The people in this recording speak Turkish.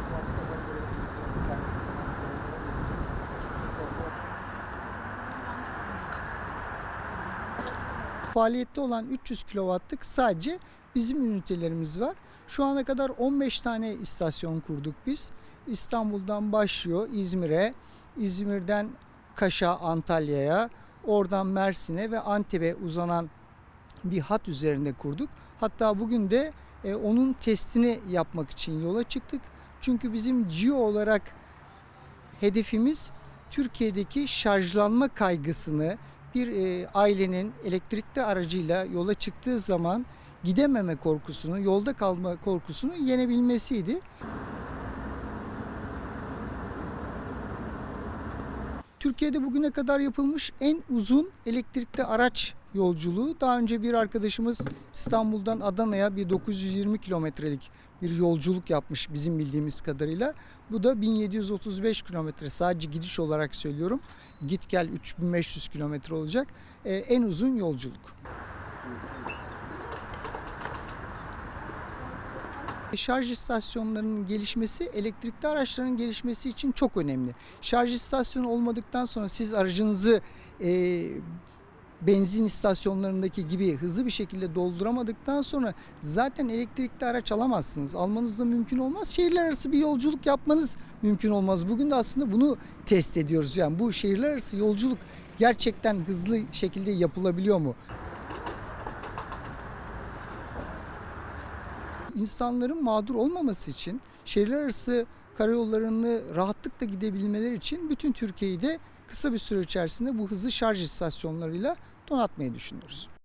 Mesela Faaliyette olan 300 kW'lık sadece bizim ünitelerimiz var. Şu ana kadar 15 tane istasyon kurduk biz. İstanbul'dan başlıyor İzmir'e, İzmir'den Kaş'a, Antalya'ya, oradan Mersin'e ve Antep'e uzanan bir hat üzerinde kurduk. Hatta bugün de e, onun testini yapmak için yola çıktık. Çünkü bizim CIO olarak hedefimiz Türkiye'deki şarjlanma kaygısını bir e, ailenin elektrikli aracıyla yola çıktığı zaman gidememe korkusunu, yolda kalma korkusunu yenebilmesiydi. Türkiye'de bugüne kadar yapılmış en uzun elektrikli araç yolculuğu. Daha önce bir arkadaşımız İstanbul'dan Adana'ya bir 920 kilometrelik bir yolculuk yapmış bizim bildiğimiz kadarıyla. Bu da 1735 kilometre sadece gidiş olarak söylüyorum. Git gel 3500 kilometre olacak. Ee, en uzun yolculuk. Şarj istasyonlarının gelişmesi elektrikli araçların gelişmesi için çok önemli. Şarj istasyonu olmadıktan sonra siz aracınızı e, benzin istasyonlarındaki gibi hızlı bir şekilde dolduramadıktan sonra zaten elektrikli araç alamazsınız. Almanız da mümkün olmaz. Şehirler arası bir yolculuk yapmanız mümkün olmaz. Bugün de aslında bunu test ediyoruz. Yani bu şehirler arası yolculuk gerçekten hızlı şekilde yapılabiliyor mu? İnsanların mağdur olmaması için şehirler arası karayollarını rahatlıkla gidebilmeleri için bütün Türkiye'yi de kısa bir süre içerisinde bu hızlı şarj istasyonlarıyla donatmayı düşünüyoruz.